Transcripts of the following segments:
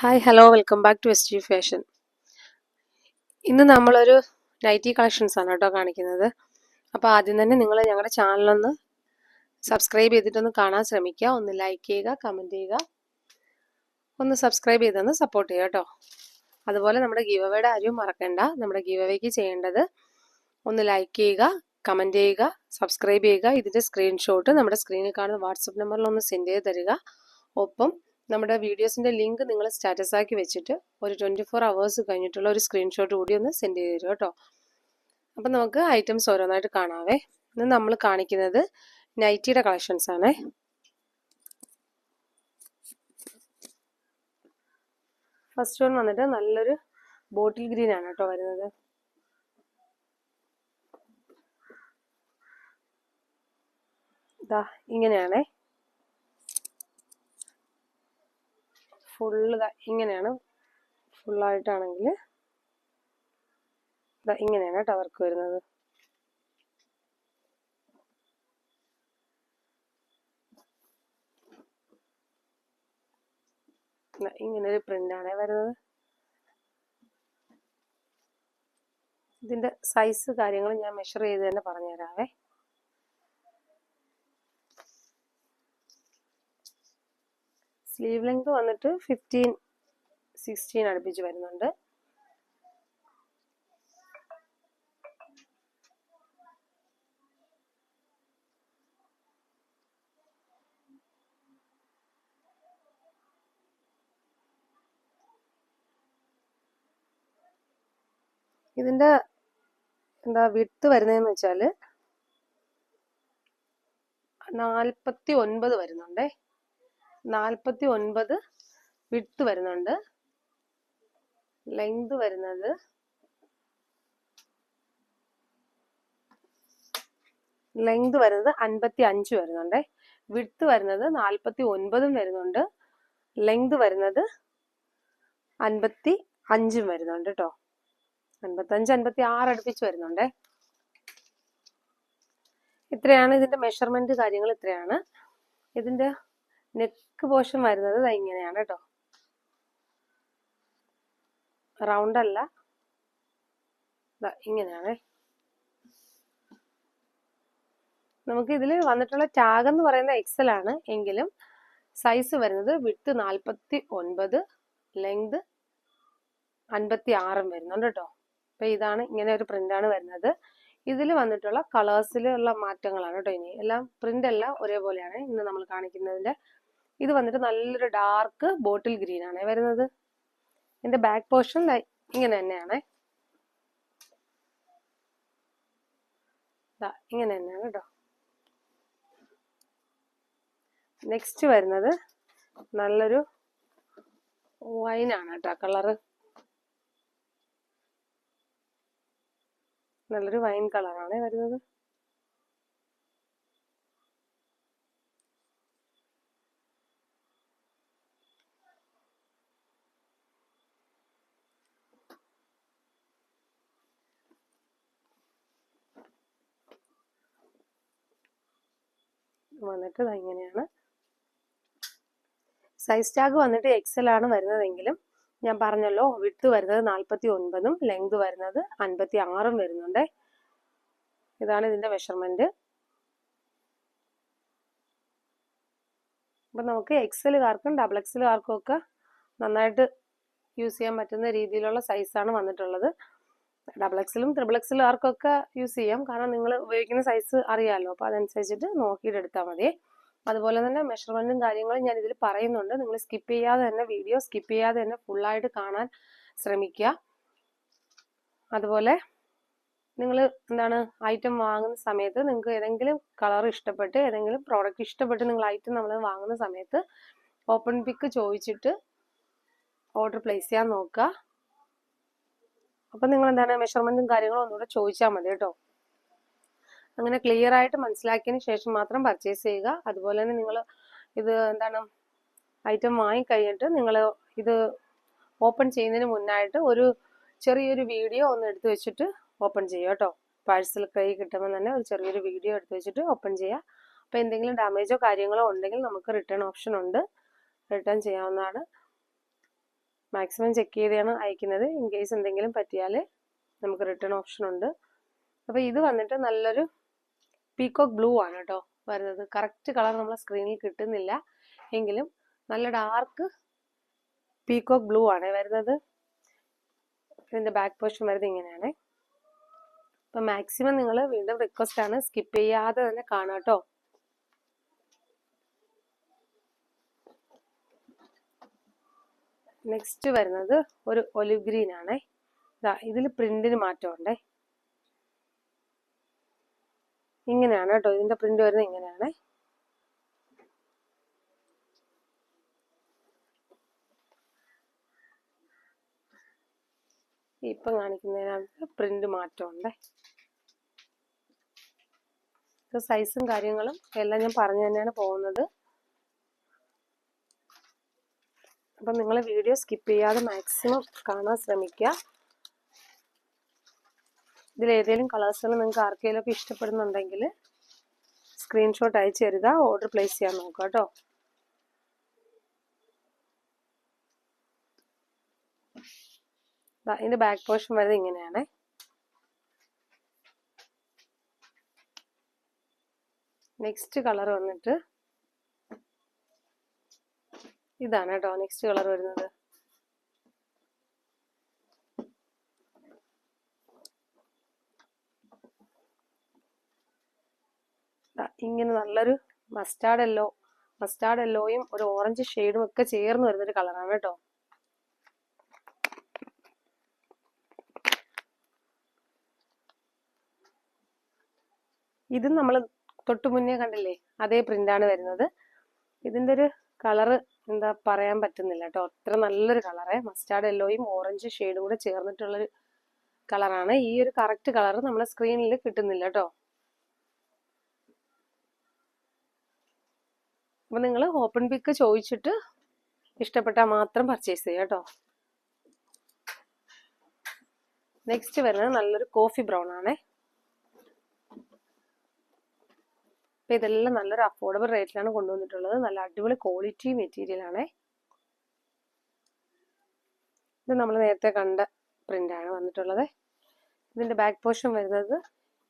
Hi hello welcome back to S G fashion ഇന്ന് നമ്മളൊരു nightie collections ആണ് കേട്ടോ കാണിക്കുന്നത്. അപ്പോൾ ആദ്യം തന്നെ നിങ്ങൾ ഞങ്ങളുടെ ചാനലൊന്ന് സബ്സ്ക്രൈബ് ചെയ്തിട്ടൊന്ന് കാണാൻ ശ്രമിക്കുക. ഒന്ന് ലൈക്ക് ചെയ്യുക കമന്റ് ചെയ്യുക. ഒന്ന് സബ്സ്ക്രൈബ് ചെയ്തൊന്ന് സപ്പോർട്ട് ചെയ്യുക കേട്ടോ. അതുപോലെ നമ്മുടെ ഗീവ് അവയുടെ ആരും മറക്കണ്ട. നമ്മുടെ ഗീവ് അവയ്ക്ക് ചെയ്യേണ്ടത് ഒന്ന് ലൈക്ക് ചെയ്യുക കമന്റ് ചെയ്യുക സബ്സ്ക്രൈബ് ചെയ്യുക. ഇതിന്റെ സ്ക്രീൻഷോട്ട് നമ്മുടെ സ്ക്രീനിൽ കാണുന്ന വാട്സപ്പ് നമ്പറിൽ ഒന്ന് സെൻഡ് ചെയ്ത് തരിക. ഒപ്പം നമ്മുടെ വീഡിയോസിന്റെ ലിങ്ക് നിങ്ങൾ സ്റ്റാറ്റസ് ആക്കി വെച്ചിട്ട് ഒരു ട്വന്റി ഫോർ അവേഴ്സ് കഴിഞ്ഞിട്ടുള്ള ഒരു സ്ക്രീൻഷോട്ട് കൂടി ഒന്ന് സെൻഡ് ചെയ്ത് തരും കേട്ടോ അപ്പം നമുക്ക് ഐറ്റംസ് ഓരോന്നായിട്ട് കാണാവേ. ഇന്ന് നമ്മൾ കാണിക്കുന്നത് നൈറ്റിയുടെ കളക്ഷൻസ് ആണേ. ഫസ്റ്റ് വൺ വന്നിട്ട് നല്ലൊരു ബോട്ടിൽ ഗ്രീൻ ആണ് കേട്ടോ വരുന്നത്. ഇതാ ഇങ്ങനെയാണേ. ഫുള്ള് ഇങ്ങനെയാണ്. ഫുള്ളായിട്ടാണെങ്കിൽ ഇങ്ങനെയാണ് കേട്ടോ വർക്ക് വരുന്നത് ഇങ്ങനെ ഒരു വരുന്നത്. ഇതിന്റെ സൈസ് കാര്യങ്ങൾ ഞാൻ മെഷർ ചെയ്ത് തന്നെ പറഞ്ഞുതരാവേ. സ്ലീവ് ലെങ്ത് വന്നിട്ട് ഫിഫ്റ്റീൻ സിക്സ്റ്റീൻ അടുപ്പിച്ച് വരുന്നുണ്ട്. ഇതിന്റെ എന്താ വിട്ട് വരുന്നതെന്ന് വെച്ചാൽ നാൽപ്പത്തി ഒൻപത് വരുന്നുണ്ടേ. നാൽപ്പത്തി ഒൻപത് വിട്ട് വരുന്നുണ്ട്. ലെങ്ത് വരുന്നത് ലെങ്ത് വരുന്നത് അൻപത്തി അഞ്ച് വരുന്നുണ്ടേ. വിട്ത് വരുന്നത് നാൽപ്പത്തി ഒൻപതും വരുന്നുണ്ട്. ലെങ്ത് വരുന്നത് അൻപത്തി അഞ്ചും വരുന്നുണ്ട് കേട്ടോ. അൻപത്തഞ്ച് അൻപത്തി ആറ് അടുപ്പിച്ച് വരുന്നുണ്ടേ. ഇത്രയാണ് ഇതിന്റെ മെഷർമെന്റ് കാര്യങ്ങൾ ഇത്രയാണ്. ഇതിന്റെ നെക്ക് പോർഷൻ വരുന്നത് ഇങ്ങനെയാണ് കേട്ടോ. റൗണ്ട് അല്ല. ഇങ്ങനെയാണ്. നമുക്ക് ഇതിൽ വന്നിട്ടുള്ള ടാഗ് എന്ന് പറയുന്ന എക്സൽ ആണ്. എങ്കിലും സൈസ് വരുന്നത് വിട്ട് നാൽപ്പത്തി ഒൻപത് ലെങ്ത് അൻപത്തി ആറും വരുന്നുണ്ട് കേട്ടോ. അപ്പൊ ഇതാണ് ഇങ്ങനെ ഒരു പ്രിന്റാണ് വരുന്നത്. ഇതിൽ വന്നിട്ടുള്ള കളേഴ്സിലുള്ള മാറ്റങ്ങളാണ് കേട്ടോ ഇനി. എല്ലാം പ്രിന്റ് എല്ലാം ഒരേപോലെയാണ് ഇന്ന് നമ്മൾ കാണിക്കുന്നതിന്റെ ഇത് വന്നിട്ട് നല്ലൊരു ഡാർക്ക് ബോട്ടിൽ ഗ്രീൻ ആണ്. വരുന്നത്? ഇതിന്റെ ബാക്ക് പോർഷൻ ഇങ്ങനെ തന്നെയാണ്. ഇങ്ങനെ തന്നെയാണ് കേട്ടോ നെക്സ്റ്റ് വരുന്നത് നല്ലൊരു വൈനാണ് കേട്ടോ കളറ് നല്ലൊരു വൈൻ കളറാണ് വരുന്നത്. വന്നിട്ട് ഇങ്ങനെയാണ്. സൈസ് ടാഗ് വന്നിട്ട് എക്സൽ ആണ് വരുന്നതെങ്കിലും ഞാൻ പറഞ്ഞല്ലോ വിട്ട് വരുന്നത് നാൽപ്പത്തി ഒൻപതും ലെങ്ത് വരുന്നത് അൻപത്തി ആറും വരുന്നുണ്ട്. ഇതാണ് ഇതിന്റെ മെഷർമെന്റ് അപ്പൊ നമുക്ക് എക്സലുകാർക്കും ഡബിൾ എക്സലുകാർക്കും ഒക്കെ നന്നായിട്ട് യൂസ് ചെയ്യാൻ പറ്റുന്ന രീതിയിലുള്ള സൈസാണ് വന്നിട്ടുള്ളത്. ഡബിൾ എക്സലും ത്രിബിൾ എക്സലും ആർക്കൊക്കെ യൂസ് ചെയ്യാം. കാരണം നിങ്ങൾ ഉപയോഗിക്കുന്ന സൈസ് അറിയാമല്ലോ അപ്പോൾ അതനുസരിച്ചിട്ട് നോക്കിയിട്ട് എടുത്താൽ മതി. അതുപോലെ തന്നെ മെഷർമെന്റും കാര്യങ്ങളും ഞാൻ ഇതിൽ പറയുന്നുണ്ട്. നിങ്ങൾ സ്കിപ്പ് ചെയ്യാതെ തന്നെ വീഡിയോ സ്കിപ്പ് ചെയ്യാതെ തന്നെ ഫുള്ളായിട്ട് കാണാൻ ശ്രമിക്കുക. അതുപോലെ നിങ്ങൾ എന്താണ് ഐറ്റം വാങ്ങുന്ന സമയത്ത് നിങ്ങൾക്ക് ഏതെങ്കിലും കളർ ഇഷ്ടപ്പെട്ട് ഏതെങ്കിലും പ്രോഡക്റ്റ് ഇഷ്ടപ്പെട്ട് നിങ്ങൾ ഐറ്റം നമ്മൾ വാങ്ങുന്ന സമയത്ത് ഓപ്പൺ പിക്ക് ചോദിച്ചിട്ട് ഓർഡർ പ്ലേസ് ചെയ്യാൻ നോക്കുക. അപ്പം നിങ്ങൾ എന്താണ് മെഷർമെന്റും കാര്യങ്ങളും ഒന്നുകൂടെ ചോദിച്ചാൽ മതി കേട്ടോ. അങ്ങനെ ക്ലിയർ ആയിട്ട് മനസ്സിലാക്കിയതിന് ശേഷം മാത്രം പർച്ചേസ് ചെയ്യുക. അതുപോലെ തന്നെ നിങ്ങൾ ഇത് എന്താണ് ഐറ്റം വാങ്ങിക്കഴിഞ്ഞിട്ട് നിങ്ങൾ ഇത് ഓപ്പൺ ചെയ്യുന്നതിന് മുന്നായിട്ട് ഒരു ചെറിയൊരു വീഡിയോ ഒന്ന് എടുത്തു വെച്ചിട്ട് ഓപ്പൺ ചെയ്യുക കേട്ടോ. പാഴ്സൽ കൈ കിട്ടുമ്പോൾ തന്നെ ഒരു ചെറിയൊരു വീഡിയോ എടുത്തു വെച്ചിട്ട് ഓപ്പൺ ചെയ്യുക. അപ്പോൾ എന്തെങ്കിലും ഡാമേജോ കാര്യങ്ങളോ ഉണ്ടെങ്കിൽ നമുക്ക് റിട്ടേൺ ഓപ്ഷൻ ഉണ്ട്. റിട്ടേൺ ചെയ്യാവുന്നതാണ്. മാക്സിമം ചെക്ക് ചെയ്താണ് അയക്കുന്നത്. ഇൻ കേസ് എന്തെങ്കിലും പറ്റിയാൽ നമുക്ക് റിട്ടേൺ ഓപ്ഷൻ ഉണ്ട്. അപ്പോൾ ഇത് വന്നിട്ട് നല്ലൊരു പീക്കോക്ക് ബ്ലൂ ആണ് കേട്ടോ വരുന്നത്. കറക്റ്റ് കളർ നമ്മളെ സ്ക്രീനിൽ കിട്ടുന്നില്ല. എങ്കിലും നല്ല ഡാർക്ക് പീക്കോക്ക് ബ്ലൂ ആണ് വരുന്നത്. ഇതിന്റെ ബാക്ക് പോർഷൻ വരുന്നത് ഇങ്ങനെയാണ്. അപ്പം മാക്സിമം നിങ്ങൾ വീണ്ടും റിക്വസ്റ്റ് ആണ്. സ്കിപ്പ് ചെയ്യാതെ തന്നെ കാണാം കേട്ടോ നെക്സ്റ്റ് വരുന്നത് ഒരു ഒലിവ് ഗ്രീൻ ആണേ. ഇതാ ഇതിൽ പ്രിന്റിന് മാറ്റമുണ്ടേ. ഇങ്ങനെയാണ് കേട്ടോ ഇതിന്റെ പ്രിന്റ് വരുന്നത് ഇങ്ങനെയാണ്. ഇപ്പം കാണിക്കുന്നതിനകത്ത് പ്രിന്റ് മാറ്റമുണ്ടേ. സൈസും കാര്യങ്ങളും എല്ലാം ഞാൻ പറഞ്ഞു തന്നെയാണ് പോകുന്നത്. അപ്പം നിങ്ങൾ വീഡിയോ സ്കിപ്പ് ചെയ്യാതെ മാക്സിമം കാണാൻ ശ്രമിക്കുക. ഇതിൽ ഏതെങ്കിലും കളേഴ്സുകൾ നിങ്ങൾക്ക് ആർക്കെങ്കിലും ഒക്കെ ഇഷ്ടപ്പെടുന്നുണ്ടെങ്കിൽ സ്ക്രീൻഷോട്ട് അയച്ചു തരിക ഓർഡർ പ്ലേസ് ചെയ്യാൻ നോക്കുക കേട്ടോ. അതിന്റെ ബാക്ക് പോർഷൻ വരുന്നത് ഇങ്ങനെയാണ്. നെക്സ്റ്റ് കളർ വന്നിട്ട് ഇതാണ് കേട്ടോ നെക്സ്റ്റ് കളർ വരുന്നത്. ഇങ്ങനെ നല്ലൊരു മസ്റ്റാർഡ് എല്ലോ മസ്റ്റാർഡ് എല്ലോയും ഒരു ഓറഞ്ച് ഷെയ്ഡും ഒക്കെ ചേർന്ന് വരുന്നൊരു കളറാണ് കേട്ടോ. ഇത് നമ്മൾ തൊട്ടു മുന്നേ കണ്ടില്ലേ? അതേ പ്രിന്റാണ് വരുന്നത്. ഇതിന്റെ ഒരു കളറ് എന്താ പറയാൻ പറ്റുന്നില്ല കേട്ടോ. അത്ര നല്ലൊരു കളറ് മസ്റ്റാർഡ് യെല്ലോയും ഓറഞ്ച് ഷെയ്ഡും കൂടെ ചേർന്നിട്ടുള്ളൊരു കളറാണ് ഈ ഒരു കറക്റ്റ് കളർ നമ്മുടെ സ്ക്രീനിൽ കിട്ടുന്നില്ല കേട്ടോ. അപ്പൊ നിങ്ങൾ ഓപ്പൺ പിക്ക് ചോദിച്ചിട്ട് ഇഷ്ടപ്പെട്ടാൽ മാത്രം പർച്ചേസ് ചെയ്യുക കേട്ടോ. നെക്സ്റ്റ് വരുന്നത് നല്ലൊരു കോഫി ബ്രൗൺ ആണേ. അപ്പൊ ഇതെല്ലാം നല്ലൊരു അഫോർഡബിൾ റേറ്റിലാണ് കൊണ്ടുവന്നിട്ടുള്ളത്. നല്ല അടിപൊളി ക്വാളിറ്റി മെറ്റീരിയൽ ആണേ. ഇത് നമ്മൾ നേരത്തെ കണ്ട പ്രിന്റ് ആണ് വന്നിട്ടുള്ളത്. ഇതിന്റെ ബാക്ക് പോർഷൻ വരുന്നത്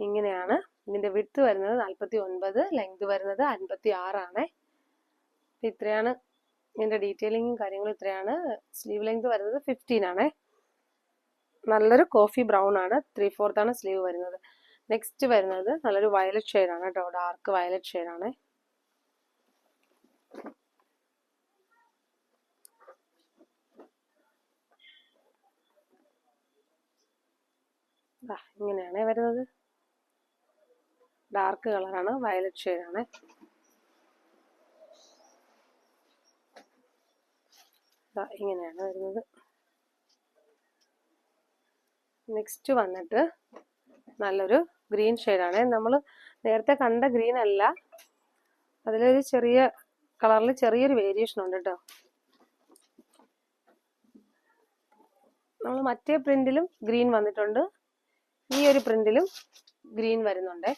ഇങ്ങനെയാണ്. ഇതിന്റെ വിട്ത് വരുന്നത് നാൽപ്പത്തി ഒൻപത് ലെങ്ത് വരുന്നത് അൻപത്തി ആറാണ് ഇത്രയാണ് ഇതിന്റെ ഡീറ്റെയിലിങ്ങും കാര്യങ്ങളും ഇത്രയാണ്. സ്ലീവ് ലെങ്ത് വരുന്നത് ഫിഫ്റ്റീൻ ആണ്. നല്ലൊരു കോഫി ബ്രൗൺ ആണ്. ത്രീ ആണ് സ്ലീവ് വരുന്നത്. നെക്സ്റ്റ് വരുന്നത് നല്ലൊരു വയലറ്റ് ഷെയ്ഡ് ആണ് കേട്ടോ. ഡാർക്ക് വയലറ്റ് ഷെയ്ഡ് ആണ്. ഇങ്ങനെയാണ് വരുന്നത്. ഡാർക്ക് കളറാണ് വയലറ്റ് ഷെയ്ഡ് ആണ്. ഇങ്ങനെയാണ് വരുന്നത്. നെക്സ്റ്റ് വന്നിട്ട് നല്ലൊരു ഗ്രീൻ ഷെയ്ഡാണ്. നമ്മൾ നേരത്തെ കണ്ട ഗ്രീൻ അല്ല. അതിലൊരു ചെറിയ കളറിൽ ചെറിയൊരു വേരിയേഷൻ ഉണ്ട് കേട്ടോ നമ്മൾ മറ്റേ പ്രിന്റിലും ഗ്രീൻ വന്നിട്ടുണ്ട്. ഈ ഒരു പ്രിന്റിലും ഗ്രീൻ വരുന്നുണ്ടേ.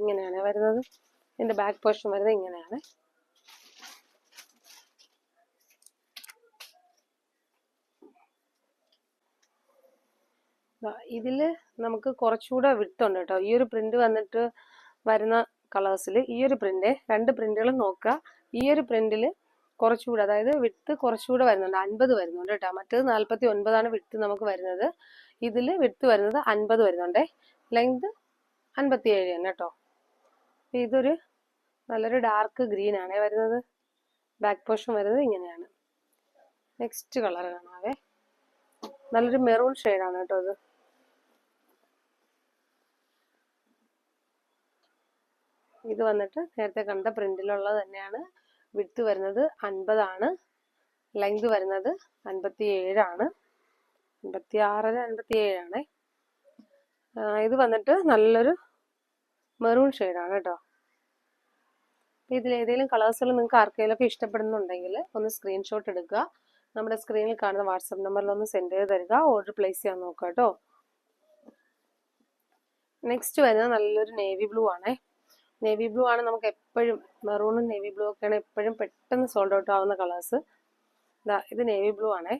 ഇങ്ങനെയാണ് വരുന്നത്. ഇതിന്റെ ബാക്ക് പോർഷൻ വരുന്നത് ഇങ്ങനെയാണ്. ഇതിൽ നമുക്ക് കുറച്ചുകൂടെ വിട്ടുണ്ട് കേട്ടോ. ഈ ഒരു പ്രിന്റ് വന്നിട്ട് വരുന്ന കളേഴ്സിൽ ഈ ഒരു പ്രിന്റ് രണ്ട് പ്രിന്റുകൾ നോക്കുക. ഈ ഒരു പ്രിന്റിൽ കുറച്ചുകൂടെ അതായത് വിട്ട് കുറച്ചുകൂടെ വരുന്നുണ്ട്. അൻപത് വരുന്നുണ്ട് കേട്ടോ. മറ്റേത് നാൽപ്പത്തി ഒൻപതാണ് വിട്ട് നമുക്ക് വരുന്നത്. ഇതിൽ വിട്ട് വരുന്നത് അൻപത് വരുന്നുണ്ടേ. ലെങ്ത് അൻപത്തി ഏഴ് തന്നെ കേട്ടോ. ഇതൊരു നല്ലൊരു ഡാർക്ക് ഗ്രീൻ ആണേ വരുന്നത്. ബാക്ക് പോർഷൻ വരുന്നത് ഇങ്ങനെയാണ്. നെക്സ്റ്റ് കളർ കാണാവേ. നല്ലൊരു മെറൂൺ ഷെയ്ഡാണ് കേട്ടോ ഇത്. ഇത് വന്നിട്ട് നേരത്തെ കണ്ട പ്രിന്റിലുള്ളത് തന്നെയാണ്. വിട്ട് വരുന്നത് അൻപതാണ്. ലെങ്ത് വരുന്നത് അൻപത്തി ഏഴാണ് അൻപത്തി ആറര അൻപത്തി ഇത് വന്നിട്ട് നല്ലൊരു മെറൂൺ ഷെയ്ഡാണ് കേട്ടോ. ഇതിൽ ഏതെങ്കിലും കളേഴ്സുകൾ നിങ്ങൾക്ക് ആർക്കെങ്കിലും ഒക്കെ ഇഷ്ടപ്പെടുന്നുണ്ടെങ്കിൽ ഒന്ന് സ്ക്രീൻഷോട്ട് എടുക്കുക. നമ്മുടെ സ്ക്രീനിൽ കാണുന്ന വാട്സപ്പ് നമ്പറിൽ ഒന്ന് സെൻഡ് ചെയ്ത് തരിക. ഓർഡർ പ്ലേസ് ചെയ്യാൻ നോക്കുക കേട്ടോ. നെക്സ്റ്റ് വരുന്നത് നല്ലൊരു നേവി ബ്ലൂ ആണേ. നേവി ബ്ലൂ ആണ് നമുക്ക് എപ്പോഴും മെറൂണും നേവി ബ്ലൂ ഒക്കെയാണ് എപ്പോഴും പെട്ടെന്ന് സോൾഡ് ഔട്ട് ആവുന്ന കളേഴ്സ് ഇതാ ഇത് നേവി ബ്ലൂ ആണേ.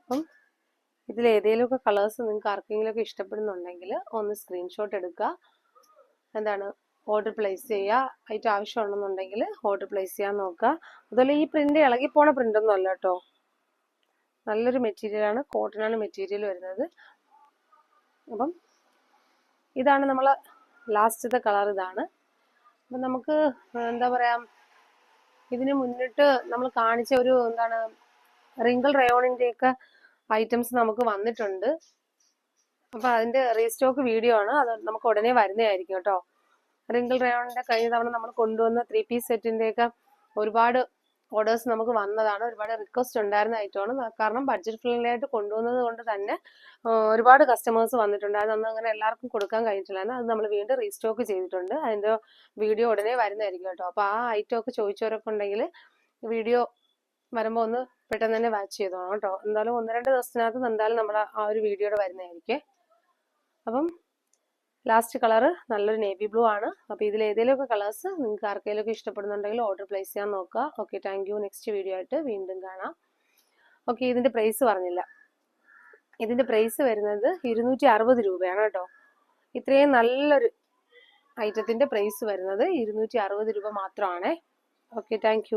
അപ്പം ഇതിൽ ഏതെങ്കിലുമൊക്കെ കളേഴ്സ് നിങ്ങൾക്ക് ആർക്കെങ്കിലുമൊക്കെ ഇഷ്ടപ്പെടുന്നുണ്ടെങ്കിൽ ഒന്ന് സ്ക്രീൻഷോട്ട് എടുക്കുക. എന്താണ് ഓർഡർ പ്ലേസ് ചെയ്യുക. അതിന്റെ ആവശ്യമുണ്ടെന്നുണ്ടെങ്കിൽ ഓർഡർ പ്ലേസ് ചെയ്യാൻ നോക്കുക. അതുപോലെ ഈ പ്രിന്റ് ഇളകിപ്പോണ പ്രിന്റ് ഒന്നും അല്ല കേട്ടോ. നല്ലൊരു കോട്ടൺ ആണ് മെറ്റീരിയൽ വരുന്നത്. അപ്പം ഇതാണ് നമ്മൾ ലാസ്റ്റത്തെ കളർ ഇതാണ്. അപ്പം നമുക്ക് എന്താ പറയാ ഇതിന് മുന്നിട്ട് നമ്മൾ കാണിച്ച ഒരു എന്താണ് റിങ്കിൾ റയോണിന്റെ ഒക്കെ ഐറ്റംസ് നമുക്ക് വന്നിട്ടുണ്ട്. അപ്പൊ അതിന്റെ റീസ്റ്റോക്ക് വീഡിയോ ആണ്. അത് നമുക്ക് ഉടനെ വരുന്നതായിരിക്കും കേട്ടോ. റിങ്കിൾ റയോണിന്റെ കഴിഞ്ഞ തവണ നമ്മൾ കൊണ്ടുവന്ന ത്രീ പീസ് സെറ്റിന്റെ ഒക്കെ ഒരുപാട് ഓർഡേഴ്സ് നമുക്ക് വന്നതാണ്. ഒരുപാട് റിക്വസ്റ്റ് ഉണ്ടായിരുന്ന ഐറ്റമാണ് കാരണം ബഡ്ജറ്റ് ഫ്രണ്ട്ലി ആയിട്ട് കൊണ്ടുവന്നത് കൊണ്ട് തന്നെ ഒരുപാട് കസ്റ്റമേഴ്സ് വന്നിട്ടുണ്ടായിരുന്നു അന്ന് അങ്ങനെ എല്ലാവർക്കും കൊടുക്കാൻ കഴിഞ്ഞിട്ടില്ലായിരുന്നു. അത് നമ്മൾ വീണ്ടും റീസ്റ്റോക്ക് ചെയ്തിട്ടുണ്ട്. അതിന്റെ വീഡിയോ ഉടനെ വരുന്നതായിരിക്കും കേട്ടോ. അപ്പോൾ ആ ഐറ്റം ഒക്കെ ചോദിച്ചവരൊക്കെ ഉണ്ടെങ്കിൽ വീഡിയോ വരുമ്പോൾ ഒന്ന് പെട്ടെന്ന് തന്നെ വാച്ച് ചെയ്തോണം കേട്ടോ. എന്തായാലും ഒന്ന് രണ്ട് ദിവസത്തിനകത്ത് എന്തായാലും നമ്മൾ ആ ഒരു വീഡിയോയുടെ വരുന്നതായിരിക്കും. അപ്പം ലാസ്റ്റ് കളർ നല്ലൊരു നേവി ബ്ലൂ ആണ്. അപ്പോൾ ഇതിൽ ഏതെങ്കിലുമൊക്കെ കളേഴ്സ് നിങ്ങൾക്ക് ആർക്കെങ്കിലുമൊക്കെ ഇഷ്ടപ്പെടുന്നുണ്ടെങ്കിൽ ഓർഡർ പ്ലേസ് ചെയ്യാൻ നോക്കുക ഓക്കെ താങ്ക് നെക്സ്റ്റ് വീഡിയോ ആയിട്ട് വീണ്ടും കാണാം. ഓക്കെ ഇതിന്റെ പ്രൈസ് പറഞ്ഞില്ല. ഇതിന്റെ പ്രൈസ് വരുന്നത് ഇരുന്നൂറ്റി അറുപത് രൂപയാണ് കേട്ടോ. ഇത്രയും നല്ലൊരു ഐറ്റത്തിന്റെ പ്രൈസ് വരുന്നത് ഇരുന്നൂറ്റി അറുപത് രൂപ മാത്രമാണേ. Okay thank